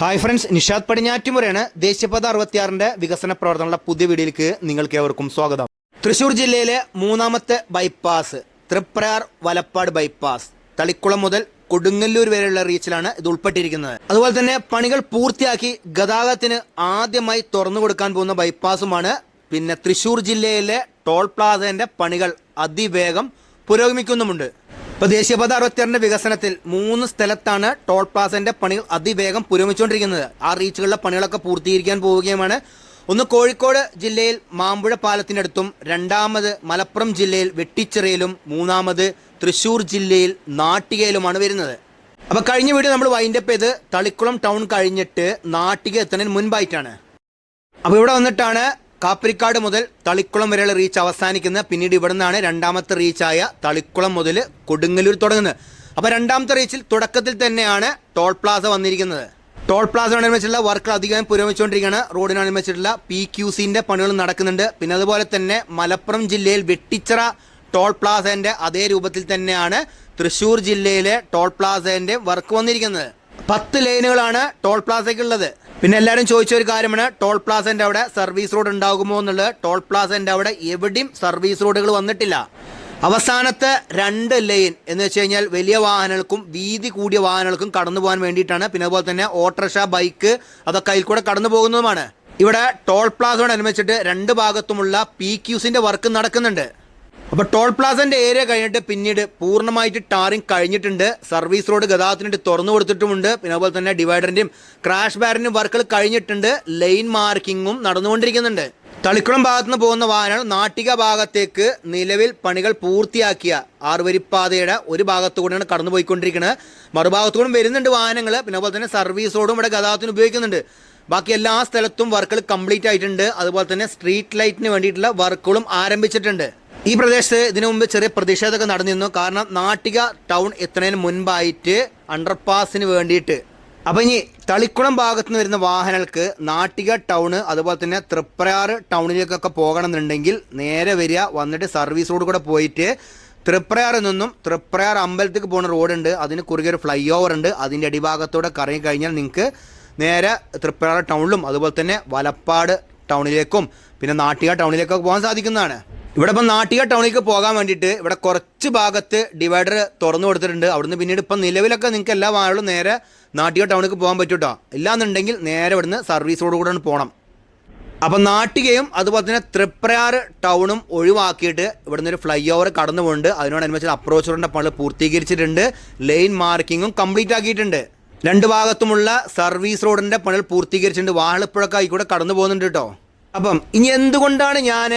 Hi friends Nishad പടിഞ്ഞാറ്റുമുറയാണ് ദേശീയപാത അറുപത്തിയാറിന്റെ വികസന പ്രവർത്തനങ്ങളുടെ പുതിയ വീഡിയോയിലേക്ക് നിങ്ങൾക്ക് ഏവർക്കും സ്വാഗതം. തൃശൂർ ജില്ലയിലെ മൂന്നാമത്തെ ബൈപ്പാസ് തൃപ്രയാർ വലപ്പാട് ബൈപ്പാസ് തളിക്കുളം മുതൽ കൊടുങ്ങല്ലൂർ വരെയുള്ള റീച്ചിലാണ് ഇത് ഉൾപ്പെട്ടിരിക്കുന്നത്. അതുപോലെ തന്നെ പണികൾ പൂർത്തിയാക്കി ഗതാഗതത്തിന് ആദ്യമായി തുറന്നു കൊടുക്കാൻ പോകുന്ന ബൈപ്പാസുമാണ് പിന്നെ തൃശൂർ ജില്ലയിലെ ടോൾ പ്ലാസന്റെ പണികൾ അതിവേഗം പുരോഗമിക്കുന്നുമുണ്ട്. ഇപ്പൊ ദേശീയപാത അറുപത്തിയാറിന്റെ വികസനത്തിൽ മൂന്ന് സ്ഥലത്താണ് ടോൾ പ്ലാസന്റെ പണികൾ അതിവേഗം പുരോഗമിച്ചുകൊണ്ടിരിക്കുന്നത്. ആ റീച്ചുകളിലെ പണികളൊക്കെ പൂർത്തീകരിക്കാൻ പോവുകയുമാണ്. ഒന്ന് കോഴിക്കോട് ജില്ലയിൽ മാമ്പുഴ പാലത്തിനടുത്തും രണ്ടാമത് മലപ്പുറം ജില്ലയിൽ വെട്ടിച്ചിറയിലും മൂന്നാമത് തൃശൂർ ജില്ലയിൽ നാട്ടികയിലുമാണ് വരുന്നത്. അപ്പോൾ കഴിഞ്ഞ വീഡിയോ നമ്മൾ വൈൻഡപ്പ് ചെയ്ത് തളിക്കുളം ടൗൺ കഴിഞ്ഞിട്ട് നാട്ടിക എത്തുന്നതിന് മുൻപായിട്ടാണ്. അപ്പോൾ ഇവിടെ വന്നിട്ടാണ് കാപ്പരിക്കാട് മുതൽ തളിക്കുളം വരെയുള്ള റീച്ച് അവസാനിക്കുന്ന പിന്നീട് ഇവിടെ നിന്നാണ് രണ്ടാമത്തെ റീച്ചായ തളിക്കുളം മുതൽ കൊടുങ്ങല്ലൂർ തുടങ്ങുന്നത്. അപ്പോൾ രണ്ടാമത്തെ റീച്ചിൽ തുടക്കത്തിൽ തന്നെയാണ് ടോൾ പ്ലാസ വന്നിരിക്കുന്നത്. ടോൾ പ്ലാസ നിർമ്മിച്ചിട്ടുള്ള വർക്കുകൾ അധികം പുരോഗമിച്ചുകൊണ്ടിരിക്കുകയാണ്. റോഡിന് നിർമ്മിച്ചിട്ടുള്ള പി ക്യു സിന്റെ പണികൾ നടക്കുന്നുണ്ട്. പിന്നെ അതുപോലെ തന്നെ മലപ്പുറം ജില്ലയിൽ വെട്ടിച്ചിറ ടോൾ പ്ലാസേന്റെ അതേ രൂപത്തിൽ തന്നെയാണ് തൃശ്ശൂർ ജില്ലയിലെ ടോൾ പ്ലാസേന്റെ വർക്ക് വന്നിരിക്കുന്നത്. പത്ത് ലൈനുകളാണ് ടോൾ പ്ലാസയ്ക്കുള്ളത്. പിന്നെ എല്ലാവരും ചോദിച്ച ഒരു കാര്യമാണ് ടോൾ പ്ലാസന്റെ അവിടെ സർവീസ് റോഡ് ഉണ്ടാകുമോ എന്നുള്ളത്. ടോൾ പ്ലാസന്റെ അവിടെ എവിടെയും സർവീസ് റോഡുകൾ വന്നിട്ടില്ല. അവസാനത്തെ രണ്ട് ലൈൻ എന്ന് വെച്ച് കഴിഞ്ഞാൽ വലിയ വാഹനങ്ങൾക്കും വീതി കൂടിയ വാഹനങ്ങൾക്കും കടന്നു പോകാൻ വേണ്ടിയിട്ടാണ്. പിന്നെ അതുപോലെ തന്നെ ഓട്ടോറിക്ഷ ബൈക്ക് അതൊക്കെ അതിൽ കൂടെ കടന്നു പോകുന്നതുമാണ്. ഇവിടെ ടോൾ പ്ലാസയോടനുബന്ധിച്ചിട്ട് രണ്ട് ഭാഗത്തുമുള്ള പി ക്യൂസിന്റെ വർക്ക് നടക്കുന്നുണ്ട്. അപ്പോൾ ടോൾ പ്ലാസന്റെ ഏരിയ കഴിഞ്ഞിട്ട് പിന്നീട് പൂർണമായിട്ട് ടാറിങ് കഴിഞ്ഞിട്ടുണ്ട്. സർവീസ് റോഡ് ഗതാഗതത്തിനായിട്ട് തുറന്നു കൊടുത്തിട്ടുമുണ്ട്. പിന്നെ അതുപോലെ തന്നെ ഡിവൈഡറിന്റെയും ക്രാഷ് ബാരിന്റെയും വർക്കുകൾ കഴിഞ്ഞിട്ടുണ്ട്. ലൈൻ മാർക്കിങ്ങും നടന്നുകൊണ്ടിരിക്കുന്നുണ്ട്. തളിക്കുളം ഭാഗത്തുനിന്ന് പോകുന്ന വാഹനങ്ങൾ നാട്ടിക ഭാഗത്തേക്ക് നിലവിൽ പണികൾ പൂർത്തിയാക്കിയ ആറുവരിപ്പാതയുടെ ഒരു ഭാഗത്തു കൂടെയാണ് കടന്നു പോയിക്കൊണ്ടിരിക്കുന്നത് മറുഭാഗത്തു വരുന്നുണ്ട് വാഹനങ്ങൾ. പിന്നെ അതുപോലെ തന്നെ സർവീസ് റോഡും ഇവിടെ ഗതാഗതത്തിന് ഉപയോഗിക്കുന്നുണ്ട്. ബാക്കി എല്ലാ സ്ഥലത്തും വർക്കുകൾ കംപ്ലീറ്റ് ആയിട്ടുണ്ട്. അതുപോലെ തന്നെ സ്ട്രീറ്റ് ലൈറ്റിന് വേണ്ടിയിട്ടുള്ള വർക്കുകളും ആരംഭിച്ചിട്ടുണ്ട്. ഈ പ്രദേശത്ത് ഇതിനു മുമ്പ് ചെറിയ പ്രതിഷേധമൊക്കെ നടന്നിരുന്നു. കാരണം നാട്ടിക ടൗൺ എത്തുന്നതിന് മുൻപായിട്ട് അണ്ടർപാസിന് വേണ്ടിയിട്ട്. അപ്പം ഇനി തളിക്കുളം ഭാഗത്ത് നിന്ന് വരുന്ന വാഹനങ്ങൾക്ക് നാട്ടിക ടൗണ് അതുപോലെ തന്നെ തൃപ്രയാറ് ടൗണിലേക്കൊക്കെ പോകണം എന്നുണ്ടെങ്കിൽ നേരെ വരിക വന്നിട്ട് സർവീസ് റോഡ് കൂടെ പോയിട്ട് തൃപ്രയാറിൽ നിന്നും തൃപ്രയാർ അമ്പലത്തേക്ക് പോകുന്ന റോഡുണ്ട് അതിന് കുറുകെ ഒരു ഫ്ലൈ ഓവർ ഉണ്ട്. അതിന്റെ അടിഭാഗത്തോടെ കറങ്ങി കഴിഞ്ഞാൽ നിങ്ങൾക്ക് നേരെ തൃപ്രയാർ ടൗണിലും അതുപോലെ തന്നെ വലപ്പാട് ടൗണിലേക്കും പിന്നെ നാട്ടിക ടൗണിലേക്കൊക്കെ പോകാൻ സാധിക്കുന്നതാണ്. ഇവിടെ ഇപ്പം നാട്ടിക ടൗണിലേക്ക് പോകാൻ വേണ്ടിയിട്ട് ഇവിടെ കുറച്ച് ഭാഗത്ത് ഡിവൈഡർ തുറന്നു കൊടുത്തിട്ടുണ്ട്. അവിടുന്ന് പിന്നീട് ഇപ്പം നിലവിലൊക്കെ നിങ്ങൾക്ക് എല്ലാ വാഹനങ്ങളും നേരെ നാട്ടിക ടൗണിലേക്ക് പോകാൻ പറ്റും കേട്ടോ ഇല്ലാന്നുണ്ടെങ്കിൽ നേരെ ഇവിടുന്ന് സർവീസ് റോഡ് കൂടെ പോകണം അപ്പം നാട്ടികയും അതുപോലെ തന്നെ തൃപ്രയാർ ടൗണും ഒഴിവാക്കിയിട്ട് ഇവിടുന്ന് ഒരു ഫ്ലൈ ഓവർ കടന്നു പോകുന്നുണ്ട് അതിനോടനുബന്ധിച്ച് അപ്രോച്ച് റോഡിന്റെ പണി പൂർത്തീകരിച്ചിട്ടുണ്ട്. ലൈൻ മാർക്കിങ്ങും കംപ്ലീറ്റ് ആക്കിയിട്ടുണ്ട്. രണ്ട് ഭാഗത്തുമുള്ള സർവീസ് റോഡിന്റെ പണികൾ പൂർത്തീകരിച്ചിട്ടുണ്ട്. വാഹനപ്പുഴക്കായി ആയിക്കൂടെ കടന്നു പോകുന്നുണ്ട് കേട്ടോ. അപ്പം ഇനി എന്തുകൊണ്ടാണ് ഞാൻ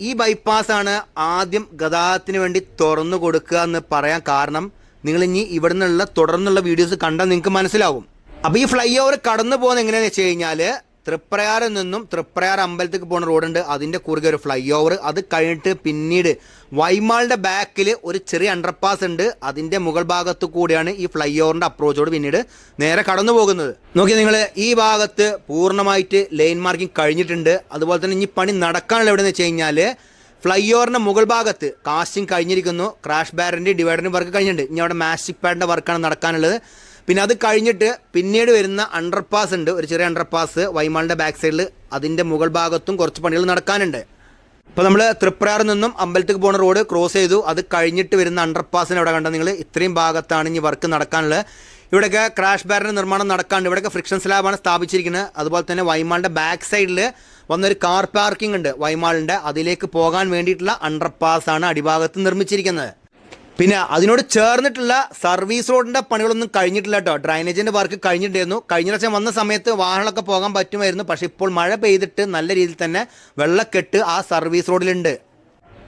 ഈ ബൈപ്പാസാണ് ആദ്യം ഗതാഗതത്തിന് വേണ്ടി തുറന്നു കൊടുക്കുക എന്ന് പറയാൻ കാരണം. നിങ്ങൾ ഇനി ഇവിടെ നിന്നുള്ള തുടർന്നുള്ള വീഡിയോസ് കണ്ടാൽ നിങ്ങൾക്ക് മനസ്സിലാവും. അപ്പോൾ ഈ ഫ്ലൈ ഓവർ കടന്നു പോകുന്നത് എങ്ങനെയാണെന്ന് വെച്ച് കഴിഞ്ഞാൽ തൃപ്രയാറിൽ നിന്നും തൃപ്രയാർ അമ്പലത്തേക്ക് പോകുന്ന റോഡുണ്ട്. അതിന്റെ കുറുകെ ഒരു ഫ്ലൈ ഓവർ അത് കഴിഞ്ഞിട്ട് പിന്നീട് വൈമാളിന്റെ ബാക്കിൽ ഒരു ചെറിയ അണ്ടർപാസ് ഉണ്ട്. അതിന്റെ മുകൾ ഭാഗത്ത് കൂടിയാണ് ഈ ഫ്ലൈ ഓവറിന്റെ അപ്രോച്ചോട് പിന്നീട് നേരെ കടന്നു പോകുന്നത്. നോക്കി നിങ്ങൾ ഈ ഭാഗത്ത് പൂർണമായിട്ട് ലൈൻ മാർക്കിംഗ് കഴിഞ്ഞിട്ടുണ്ട്. അതുപോലെ തന്നെ ഇനി പണി നടക്കാനുള്ള എവിടെയെന്ന് വെച്ച് കഴിഞ്ഞാൽ ഫ്ലൈ ഓവറിന്റെ മുകൾ ഭാഗത്ത് കാസ്റ്റിംഗ് കഴിഞ്ഞിരിക്കുന്നു. ക്രാഷ് ബാരന്റെ ഡിവൈഡറിന്റെ വർക്ക് കഴിഞ്ഞിട്ടുണ്ട്. ഇനി അവിടെ മാസ്റ്റിക് പാഡിന്റെ വർക്കാണ് നടക്കാനുള്ളത്. പിന്നെ അത് കഴിഞ്ഞിട്ട് പിന്നീട് വരുന്ന അണ്ടർപാസ് ഉണ്ട്. ഒരു ചെറിയ അണ്ടർപാസ് വൈമാളിന്റെ ബാക്ക് സൈഡിൽ അതിന്റെ മുകൾ ഭാഗത്തും കുറച്ച് പണികൾ നടക്കാനുണ്ട്. ഇപ്പോൾ നമ്മൾ തൃപ്രയാറിൽ നിന്നും അമ്പലത്തേക്ക് പോകുന്ന റോഡ് ക്രോസ് ചെയ്തു. അത് കഴിഞ്ഞിട്ട് വരുന്ന അണ്ടർപാസിന് അവിടെ കണ്ട നിങ്ങൾ ഇത്രയും ഭാഗത്താണ് ഇനി വർക്ക് നടക്കാനുള്ളത്. ഇവിടെയൊക്കെ ക്രാഷ് ബാരിന്റെ നിർമ്മാണം നടക്കാണ്ട് ഇവിടെയൊക്കെ ഫ്രിക്ഷൻ സ്ലാബാണ് സ്ഥാപിച്ചിരിക്കുന്നത്. അതുപോലെ തന്നെ വൈമാളിന്റെ ബാക്ക് സൈഡിൽ വന്നൊരു കാർ പാർക്കിംഗ് ഉണ്ട് വൈമാളിന്റെ അതിലേക്ക് പോകാൻ വേണ്ടിയിട്ടുള്ള അണ്ടർപാസ് ആണ് അടിഭാഗത്ത് നിർമ്മിച്ചിരിക്കുന്നത്. പിന്നെ അതിനോട് ചേർന്നിട്ടുള്ള സർവീസ് റോഡിന്റെ പണികളൊന്നും കഴിഞ്ഞിട്ടില്ല കേട്ടോ ഡ്രൈനേജിന്റെ വർക്ക് കഴിഞ്ഞിട്ടുണ്ടായിരുന്നു. കഴിഞ്ഞ പ്രാവശ്യം വന്ന സമയത്ത് വാഹനങ്ങളൊക്കെ പോകാൻ പറ്റുമായിരുന്നു. പക്ഷേ ഇപ്പോൾ മഴ പെയ്തിട്ട് നല്ല രീതിയിൽ തന്നെ വെള്ളക്കെട്ട് ആ സർവീസ് റോഡിലുണ്ട്.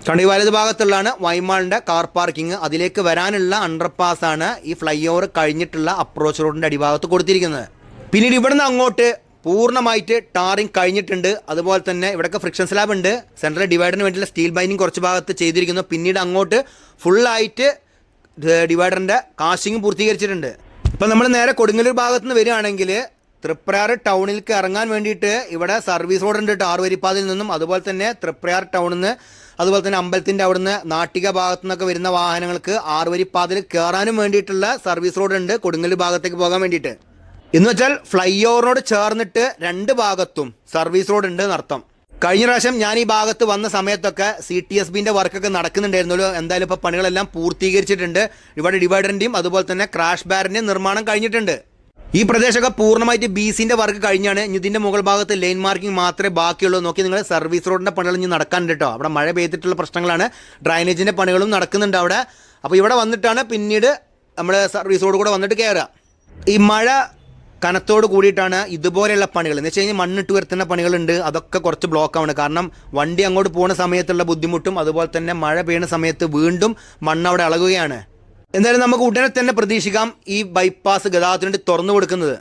കണ്ടി വലത് ഭാഗത്തുള്ളതാണ് വൈമാളിന്റെ കാർ പാർക്കിംഗ് അതിലേക്ക് വരാനുള്ള അണ്ടർപാസ് ആണ് ഈ ഫ്ലൈ ഓവർ കഴിഞ്ഞിട്ടുള്ള അപ്രോച്ച് റോഡിന്റെ അടിഭാഗത്ത് കൊടുത്തിരിക്കുന്നത്. പിന്നീട് ഇവിടുന്ന് അങ്ങോട്ട് പൂർണമായിട്ട് ടാറിങ് കഴിഞ്ഞിട്ടുണ്ട്. അതുപോലെ തന്നെ ഇവിടെയൊക്കെ ഫ്രിക്ഷൻ സ്ലാബ് ഉണ്ട്. സെൻട്രൽ ഡിവൈഡറിന് വേണ്ടിയുള്ള സ്റ്റീൽ ബൈനിങ് കുറച്ച് ഭാഗത്ത് ചെയ്തിരിക്കുന്നു. പിന്നീട് അങ്ങോട്ട് ഫുള്ളായിട്ട് ഡിവൈഡറിന്റെ കാസ്റ്റിംഗ് പൂർത്തീകരിച്ചിട്ടുണ്ട്. ഇപ്പം നമ്മൾ നേരെ കൊടുങ്ങല്ലൂർ ഭാഗത്ത് നിന്ന് വരികയാണെങ്കിൽ തൃപ്രയാർ ടൗണിലേക്ക് ഇറങ്ങാൻ വേണ്ടിയിട്ട് ഇവിടെ സർവീസ് റോഡ് ഉണ്ട് ടാർവരിപ്പാതിൽ നിന്നും. അതുപോലെ തന്നെ തൃപ്രയാർ ടൗണിൽ നിന്ന് അതുപോലെ തന്നെ അമ്പലത്തിന്റെ അവിടുന്ന് നാട്ടിക ഭാഗത്തു നിന്നൊക്കെ വരുന്ന വാഹനങ്ങൾക്ക് ആറുവരിപ്പാതിൽ കയറാനും വേണ്ടിയിട്ടുള്ള സർവീസ് റോഡ് ഉണ്ട് കൊടുങ്ങല്ലൂർ ഭാഗത്തേക്ക് പോകാൻ വേണ്ടിയിട്ട്. എന്ന് വെച്ചാൽ ഫ്ലൈ ഓവറിനോട് ചേർന്നിട്ട് രണ്ട് ഭാഗത്തും സർവീസ് റോഡ് ഉണ്ട് എന്നർത്ഥം. കഴിഞ്ഞ പ്രാവശ്യം ഞാൻ ഈ ഭാഗത്ത് വന്ന സമയത്തൊക്കെ സി ടി എസ് ബിന്റെ വർക്കൊക്കെ നടക്കുന്നുണ്ടായിരുന്നല്ലോ. എന്തായാലും ഇപ്പോൾ പണികളെല്ലാം പൂർത്തീകരിച്ചിട്ടുണ്ട്. ഇവിടെ ഡിവൈഡറിന്റെയും അതുപോലെ തന്നെ ക്രാഷ് ബാറിന്റെയും നിർമ്മാണം കഴിഞ്ഞിട്ടുണ്ട്. ഈ പ്രദേശമൊക്കെ പൂർണമായിട്ട് ബി സിന്റെ വർക്ക് കഴിഞ്ഞാണ്. ഇതിന്റെ മുകൾ ഭാഗത്ത് ലൈൻ മാർക്കിംഗ് മാത്രമേ ബാക്കിയുള്ളൂ. നോക്കി നിങ്ങൾ സർവീസ് റോഡിന്റെ പണികൾ ഇനി നടക്കാനുണ്ട് കേട്ടോ. അവിടെ മഴ പെയ്തിട്ടുള്ള പ്രശ്നങ്ങളാണ്. ഡ്രൈനേജിന്റെ പണികളും നടക്കുന്നുണ്ട് അവിടെ. അപ്പോൾ ഇവിടെ വന്നിട്ടാണ് പിന്നീട് നമ്മൾ സർവീസ് റോഡ് കൂടെ വന്നിട്ട് കയറുക ഈ മഴ കനത്തോട് കൂടിയിട്ടാണ് ഇതുപോലെയുള്ള പണികൾ. എന്ന് വെച്ച് കഴിഞ്ഞാൽ മണ്ണിട്ട് ഉയർത്തുന്ന പണികളുണ്ട്. അതൊക്കെ കുറച്ച് ബ്ലോക്ക് ആണ്. കാരണം വണ്ടി അങ്ങോട്ട് പോകുന്ന സമയത്തുള്ള ബുദ്ധിമുട്ടും അതുപോലെ തന്നെ മഴ പെയ്യുന്ന സമയത്ത് വീണ്ടും മണ്ണ് അവിടെ ഇളകുകയാണ് എന്തായാലും നമുക്ക് ഉടനെ തന്നെ പ്രതീക്ഷിക്കാം ഈ ബൈപ്പാസ് ഗതാഗതത്തിന് തുറന്നു കൊടുക്കുന്നത്.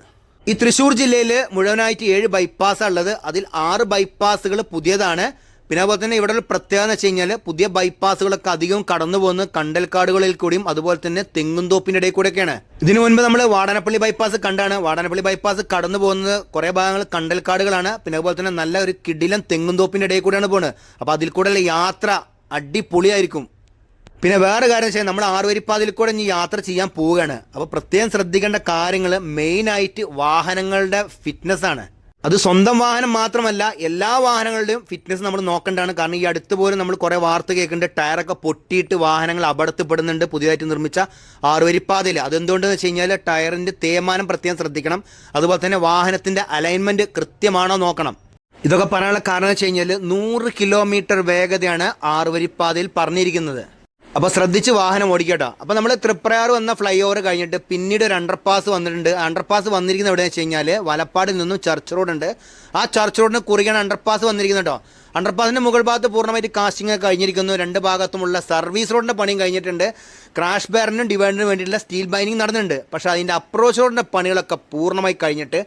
ഈ തൃശ്ശൂർ ജില്ലയിൽ മുഴുവനായിട്ട് ഏഴ് ബൈപ്പാസ് ഉള്ളത്. അതിൽ ആറ് ബൈപ്പാസുകൾ പുതിയതാണ്. പിന്നെ അതുപോലെ തന്നെ ഇവിടെ ഒരു പ്രത്യേകത എന്ന് വെച്ച് കഴിഞ്ഞാൽ പുതിയ ബൈപ്പാസുകളൊക്കെ അധികം കടന്നു പോകുന്ന കണ്ടൽക്കാടുകളിൽ കൂടിയും അതുപോലെ തന്നെ തെങ്ങുംതോപ്പിന്റെ ഇടയിൽ കൂടെയൊക്കെയാണ്. ഇതിനു മുൻപ് നമ്മൾ വാടനപ്പള്ളി ബൈപ്പാസ് കണ്ടാണ്. വാടനപ്പള്ളി ബൈപ്പാസ് കടന്നു പോകുന്നത് കുറേ ഭാഗങ്ങൾ കണ്ടൽക്കാടുകളാണ് പിന്നെ അതുപോലെ തന്നെ നല്ല ഒരു കിടിലം തെങ്ങുംതോപ്പിന്റെ ഇടയിൽ കൂടെയാണ് പോകുന്നത്. അപ്പോൾ അതിൽ കൂടെയുള്ള യാത്ര അടിപൊളിയായിരിക്കും. പിന്നെ വേറെ കാര്യം വെച്ചാൽ നമ്മൾ ആറുവരിപ്പാതിൽ കൂടെ ഇനി യാത്ര ചെയ്യാൻ പോവുകയാണ്. അപ്പോൾ പ്രത്യേകം ശ്രദ്ധിക്കേണ്ട കാര്യങ്ങൾ മെയിനായിട്ട് വാഹനങ്ങളുടെ ഫിറ്റ്നസ് ആണ്. അത് സ്വന്തം വാഹനം മാത്രമല്ല എല്ലാ വാഹനങ്ങളുടെയും ഫിറ്റ്നസ് നമ്മൾ നോക്കേണ്ടതാണ്. കാരണം ഈ അടുത്ത് പോലും നമ്മൾ കുറേ വാർത്ത കേൾക്കുന്നുണ്ട് ടയറൊക്കെ പൊട്ടിയിട്ട് വാഹനങ്ങൾ അപകടത്തിൽപ്പെടുന്നുണ്ട് പുതിയതായിട്ട് നിർമ്മിച്ച ആറുവരിപ്പാതയിൽ. അതെന്തുകൊണ്ടെന്ന് വെച്ച് കഴിഞ്ഞാൽ ടയറിന്റെ തേയ്മാനം പ്രത്യേകം ശ്രദ്ധിക്കണം. അതുപോലെ തന്നെ വാഹനത്തിന്റെ അലൈൻമെന്റ് കൃത്യമാണോ നോക്കണം. ഇതൊക്കെ പറയാനുള്ള കാരണം വെച്ച് കഴിഞ്ഞാൽ നൂറ് കിലോമീറ്റർ വേഗതയാണ് ആറുവരിപ്പാതയിൽ പറഞ്ഞിരിക്കുന്നത്. അപ്പോൾ ശ്രദ്ധിച്ച് വാഹനം ഓടിക്കട്ടോ. അപ്പോൾ നമ്മൾ തൃപ്രയാർ വന്ന ഫ്ലൈ ഓവർ കഴിഞ്ഞിട്ട് പിന്നീട് ഒരു അണ്ടർപാസ് വന്നിട്ടുണ്ട്. അണ്ടർപാസ് വന്നിരിക്കുന്ന എവിടെയെന്ന് വെച്ച് കഴിഞ്ഞാൽ വലപ്പാടിൽ നിന്നും ചർച്ച് റോഡ് ഉണ്ട്. ആ ചർച്ച് റോഡിന് കുറുകയാണ് അണ്ടർപാസ് വന്നിരിക്കുന്നത് കേട്ടോ. അണ്ടർപാസിന്റെ മുകൾ ഭാഗത്ത് പൂർണമായിട്ട് കാസ്റ്റിംഗ് കഴിഞ്ഞിരിക്കുന്നു. രണ്ട് ഭാഗത്തുമുള്ള സർവീസ് റോഡിന്റെ പണിയും കഴിഞ്ഞിട്ടുണ്ട്. ക്രാഷ് ബാറിനും ഡിവൈഡറിനും വേണ്ടിയിട്ടുള്ള സ്റ്റീൽ ബൈനിങ് നടന്നിട്ടുണ്ട്. പക്ഷേ അതിന്റെ അപ്രോച്ച് റോഡിന്റെ പണികളൊക്കെ പൂർണമായി കഴിഞ്ഞിട്ട്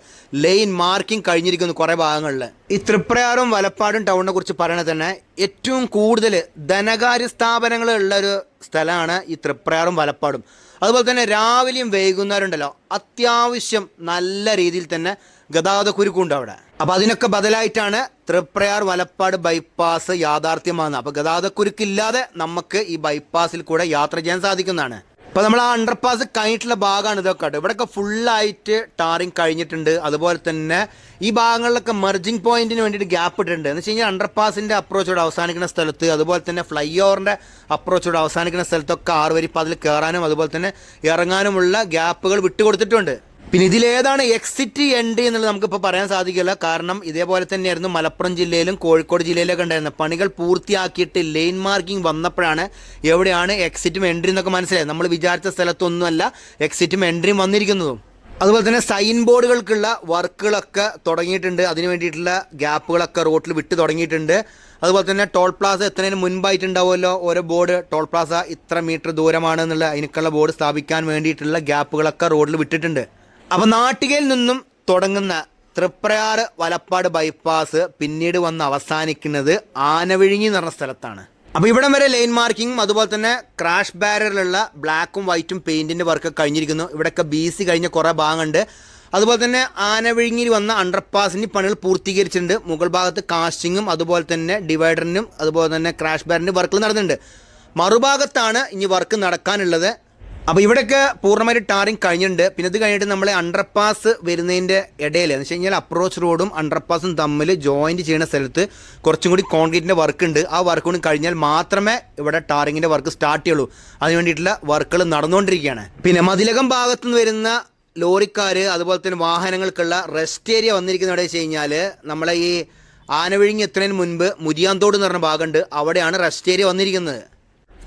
ലൈൻ മാർക്കിംഗ് കഴിഞ്ഞിരിക്കുന്നു കുറേ ഭാഗങ്ങളിൽ ഈ തൃപ്രയാറും വലപ്പാടും ടൗണിനെ കുറിച്ച് പറയണത് തന്നെ ഏറ്റവും കൂടുതൽ ധനകാര്യ സ്ഥാപനങ്ങൾ ഉള്ള ഒരു സ്ഥലമാണ് ഈ തൃപ്രയാറും വലപ്പാടും. അതുപോലെ തന്നെ രാവിലെയും വൈകുന്നേരം ഉണ്ടല്ലോ. അത്യാവശ്യം നല്ല രീതിയിൽ തന്നെ ഗതാഗത കുരുക്കുണ്ട് അവിടെ. അപ്പോൾ അതിനൊക്കെ ബദലായിട്ടാണ് തൃപ്രയാർ വലപ്പാട് ബൈപ്പാസ് യാഥാർത്ഥ്യമാകുന്നത്. അപ്പോൾ ഗതാഗത കുരുക്കില്ലാതെ നമുക്ക് ഈ ബൈപ്പാസിൽ കൂടെ യാത്ര ചെയ്യാൻ സാധിക്കുന്നതാണ്. അപ്പോൾ നമ്മൾ ആ അണ്ടർപാസ് കഴിഞ്ഞിട്ടുള്ള ഭാഗമാണ് ഇതൊക്കെ കേട്ടോ. ഇവിടെയൊക്കെ ഫുള്ളായിട്ട് ടാറിങ് കഴിഞ്ഞിട്ടുണ്ട്. അതുപോലെ തന്നെ ഈ ഭാഗങ്ങളിലൊക്കെ മെർജിങ് പോയിന്റിന് വേണ്ടിയിട്ട് ഗ്യാപ്പ് ഇട്ടിട്ടുണ്ട്. എന്ന് വെച്ച് കഴിഞ്ഞാൽ അണ്ടർപാസിന്റെ അപ്രോച്ചോട് അവസാനിക്കുന്ന സ്ഥലത്ത് അതുപോലെ തന്നെ ഫ്ലൈ ഓവറിന്റെ അപ്രോച്ചോട് അവസാനിക്കുന്ന സ്ഥലത്തൊക്കെ ആറ് വരി കയറാനും അതുപോലെ തന്നെ ഇറങ്ങാനുമുള്ള ഗ്യാപ്പുകൾ വിട്ടുകൊടുത്തിട്ടുണ്ട്. പിന്നെ ഇതിലേതാണ് എക്സിറ്റ് എൻട്രി എന്നുള്ളത് നമുക്കിപ്പോൾ പറയാൻ സാധിക്കില്ല കാരണം ഇതേപോലെ തന്നെയായിരുന്നു മലപ്പുറം ജില്ലയിലും കോഴിക്കോട് ജില്ലയിലൊക്കെ ഉണ്ടായിരുന്നത്. പണികൾ പൂർത്തിയാക്കിയിട്ട് ലൈൻ മാർക്കിംഗ് വന്നപ്പോഴാണ് എവിടെയാണ് എക്സിറ്റും എൻട്രി എന്നൊക്കെ മനസ്സിലായത്. നമ്മൾ വിചാരിച്ച സ്ഥലത്തൊന്നുമല്ല എക്സിറ്റും എൻട്രിയും വന്നിരിക്കുന്നതും. അതുപോലെ തന്നെ സൈൻ ബോർഡുകൾക്കുള്ള വർക്കുകളൊക്കെ തുടങ്ങിയിട്ടുണ്ട്. അതിന് വേണ്ടിയിട്ടുള്ള ഗ്യാപ്പുകളൊക്കെ റോട്ടിൽ വിട്ട് തുടങ്ങിയിട്ടുണ്ട്. അതുപോലെ തന്നെ ടോൾ പ്ലാസ എത്തുന്നതിന് മുൻപായിട്ടുണ്ടാവുമല്ലോ ഓരോ ബോർഡ് ടോൾ പ്ലാസ ഇത്ര മീറ്റർ ദൂരമാണ് എന്നുള്ള അതിനൊക്കെയുള്ള ബോർഡ് സ്ഥാപിക്കാൻ വേണ്ടിയിട്ടുള്ള ഗ്യാപ്പുകളൊക്കെ റോഡിൽ വിട്ടിട്ടുണ്ട്. അപ്പോൾ നാട്ടികയിൽ നിന്നും തുടങ്ങുന്ന തൃപ്രയാറ് വലപ്പാട് ബൈപ്പാസ് പിന്നീട് വന്ന് അവസാനിക്കുന്നത് ആനവിഴുങ്ങി എന്ന് പറഞ്ഞ സ്ഥലത്താണ്. അപ്പോൾ ഇവിടം വരെ ലൈൻ മാർക്കിങ്ങും അതുപോലെ തന്നെ ക്രാഷ് ബാരറിലുള്ള ബ്ലാക്കും വൈറ്റും പെയിന്റിന്റെ വർക്ക് കഴിഞ്ഞിരിക്കുന്നു. ഇവിടെയൊക്കെ ബി സി കഴിഞ്ഞ കുറേ ഭാഗമുണ്ട്. അതുപോലെ തന്നെ ആനവിഴുങ്ങിയിൽ വന്ന അണ്ടർപാസിന്റെ പണികൾ പൂർത്തീകരിച്ചിട്ടുണ്ട്. മുകൾ ഭാഗത്ത് കാസ്റ്റിങ്ങും അതുപോലെ തന്നെ ഡിവൈഡറിനും അതുപോലെ തന്നെ ക്രാഷ് ബാരിന്റെ വർക്കുകൾ നടന്നിട്ടുണ്ട്. മറുഭാഗത്താണ് ഇനി വർക്ക് നടക്കാനുള്ളത്. അപ്പോൾ ഇവിടെയൊക്കെ പൂർണമായിട്ട് ടാറിങ് കഴിഞ്ഞിട്ടുണ്ട്. പിന്നെ അത് കഴിഞ്ഞിട്ട് നമ്മൾ അണ്ടർപാസ് വരുന്നതിന്റെ ഇടയിൽ എന്ന് വെച്ച് കഴിഞ്ഞാൽ അപ്രോച്ച് റോഡും അണ്ടർപാസും തമ്മിൽ ജോയിന്റ് ചെയ്യുന്ന സ്ഥലത്ത് കുറച്ചും കൂടി കോൺക്രീറ്റിന്റെ വർക്ക് ഉണ്ട്. ആ വർക്ക് കൂടി കഴിഞ്ഞാൽ മാത്രമേ ഇവിടെ ടാറിങ്ങിന്റെ വർക്ക് സ്റ്റാർട്ട് ചെയ്യുള്ളൂ. അതിന് വേണ്ടിയിട്ടുള്ള വർക്കുകൾ നടന്നുകൊണ്ടിരിക്കുകയാണ്. പിന്നെ മതിലകം ഭാഗത്തു നിന്ന് വരുന്ന ലോറിക്കാർ അതുപോലെ തന്നെ വാഹനങ്ങൾക്കുള്ള റെസ്റ്റ് ഏരിയ വന്നിരിക്കുന്ന എവിടെ വെച്ച് കഴിഞ്ഞാൽ നമ്മളെ ഈ ആനവിഴിഞ്ഞ് എത്തുന്നതിന് മുൻപ് മുരിയാന്തോട് എന്ന് പറഞ്ഞ ഭാഗമുണ്ട്. അവിടെയാണ് റെസ്റ്റ് ഏരിയ വന്നിരിക്കുന്നത്.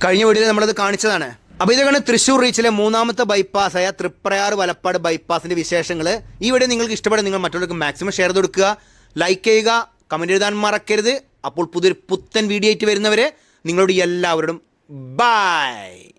കഴിഞ്ഞ വീഡിയോയിൽ നമ്മളത് കാണിച്ചതാണ്. അപ്പോൾ ഇതൊക്കെയാണ് തൃശ്ശൂർ റീച്ചിലെ മൂന്നാമത്തെ ബൈപ്പാസായ തൃപ്രയാർ വലപ്പാട് ബൈപ്പാസിന്റെ വിശേഷങ്ങൾ ഈ വീഡിയോ നിങ്ങൾക്ക് ഇഷ്ടപ്പെടും നിങ്ങൾ മറ്റുള്ളവർക്ക് മാക്സിമം ഷെയർ ചെയ്ത് കൊടുക്കുക. ലൈക്ക് ചെയ്യുക കമന്റ് എഴുതാൻ മറക്കരുത്. അപ്പോൾ പുതിയൊരു പുത്തൻ വീഡിയോ ആയിട്ട് വരുന്നവരെ നിങ്ങളോട് എല്ലാവരോടും ബൈ